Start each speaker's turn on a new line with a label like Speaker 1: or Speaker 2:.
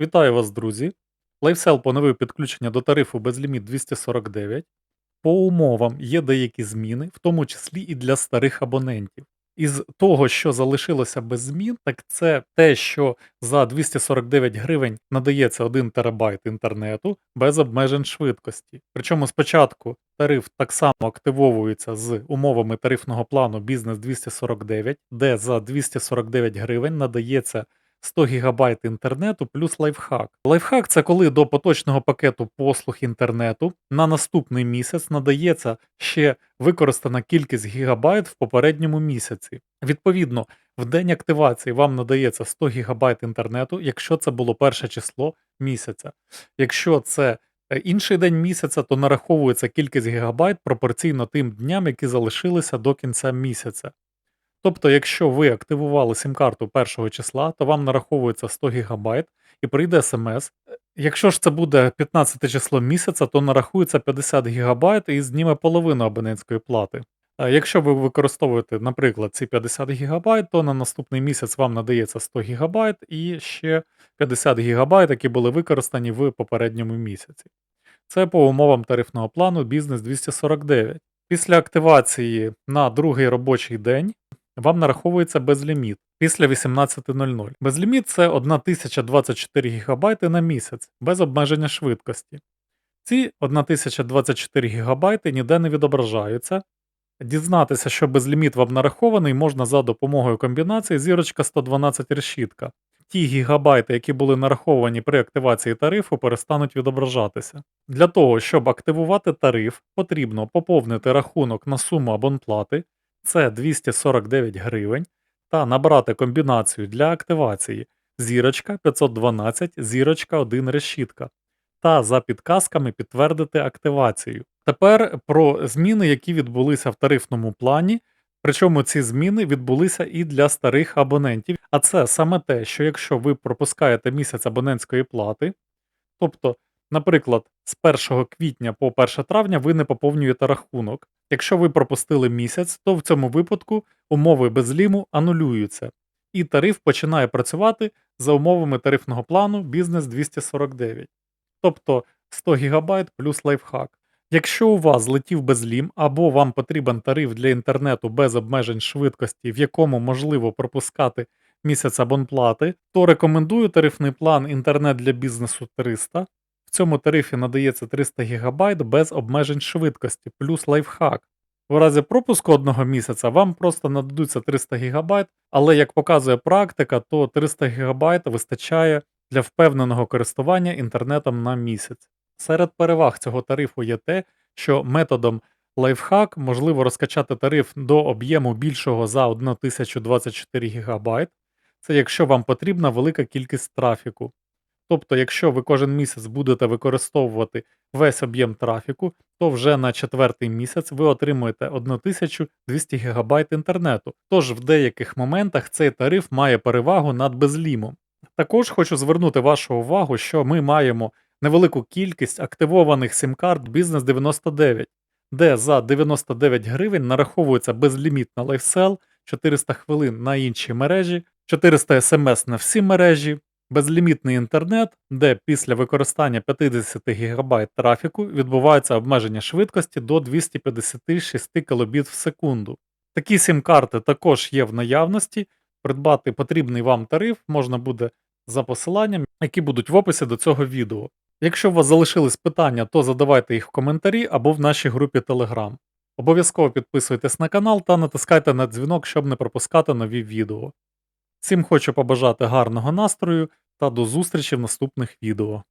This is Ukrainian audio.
Speaker 1: Вітаю вас, друзі! LifeSell поновив підключення до тарифу безліміт 249. По умовам є деякі зміни, в тому числі і для старих абонентів. Із того, що залишилося без змін, так це те, що за 249 гривень надається 1 терабайт інтернету без обмежень швидкості. Причому спочатку тариф так само активовується з умовами тарифного плану Бізнес 249, де за 249 гривень надається 100 ГБ інтернету плюс лайфхак. Лайфхак це коли до поточного пакету послуг інтернету на наступний місяць надається ще використана кількість гігабайт в попередньому місяці. Відповідно, в день активації вам надається 100 ГБ інтернету, якщо це було перше число місяця. Якщо це е, інший день місяця, то нараховується кількість гігабайт пропорційно тим дням, які залишилися до кінця місяця. Тобто, якщо ви активували сім-карту першого числа, то вам нараховується 100 ГБ і прийде смс. Якщо ж це буде 15 число місяця, то нарахується 50 ГБ і зніме половину абонентської плати. Якщо ви використовуєте, наприклад, ці 50 ГБ, то на наступний місяць вам надається 100 ГБ і ще 50 ГБ, які були використані в попередньому місяці. Це по умовам тарифного плану Бізнес 249. Після активації на другий робочий день вам нараховується безліміт після 18.00. Безліміт це 1024 ГБ на місяць без обмеження швидкості. Ці 1024 ГБ ніде не відображаються. Дізнатися, що безліміт вам нарахований, можна за допомогою комбінації зірочка 112 решітка. Ті гігабайти, які були нараховані при активації тарифу, перестануть відображатися. Для того, щоб активувати тариф, потрібно поповнити рахунок на суму абонплати, це 249 гривень, та набрати комбінацію для активації зірочка 512, зірочка 1 решітка, та за підказками підтвердити активацію. Тепер про зміни, які відбулися в тарифному плані. Причому ці зміни відбулися і для старих абонентів. А це саме те, що якщо ви пропускаєте місяць абонентської плати, тобто, наприклад, з 1 квітня по 1 травня ви не поповнюєте рахунок. Якщо ви пропустили місяць, то в цьому випадку умови безліму анулюються, і тариф починає працювати за умовами тарифного плану Бізнес 249, тобто 100 ГБ плюс лайфхак. Якщо у вас злетів безлім або вам потрібен тариф для інтернету без обмежень швидкості, в якому можливо пропускати місяць абонплати, то рекомендую тарифний план інтернет для бізнесу 300. В цьому тарифі надається 300 ГБ без обмежень швидкості, плюс лайфхак. В разі пропуску одного місяця вам просто нададуться 300 ГБ, але як показує практика, то 300 ГБ вистачає для впевненого користування інтернетом на місяць. Серед переваг цього тарифу є те, що методом лайфхак можливо розкачати тариф до об'єму більшого за 1024 ГБ. Це якщо вам потрібна велика кількість трафіку. Тобто, якщо ви кожен місяць будете використовувати весь об'єм трафіку, то вже на четвертий місяць ви отримуєте 1200 ГБ інтернету. Тож в деяких моментах цей тариф має перевагу над безлімом. Також хочу звернути вашу увагу, що ми маємо невелику кількість активованих сім-карт Business 99, де за 99 гривень нараховується безлімітна лайфсел, 400 хвилин на інші мережі, 400 смс на всі мережі, безлімітний інтернет, де після використання 50 ГБ трафіку відбувається обмеження швидкості до 256 кбіт в секунду. Такі сім-карти також є в наявності. Придбати потрібний вам тариф можна буде за посиланням, які будуть в описі до цього відео. Якщо у вас залишились питання, то задавайте їх в коментарі або в нашій групі Telegram. Обов'язково підписуйтесь на канал та натискайте на дзвінок, щоб не пропускати нові відео. Всім хочу побажати гарного настрою та до зустрічі в наступних відео.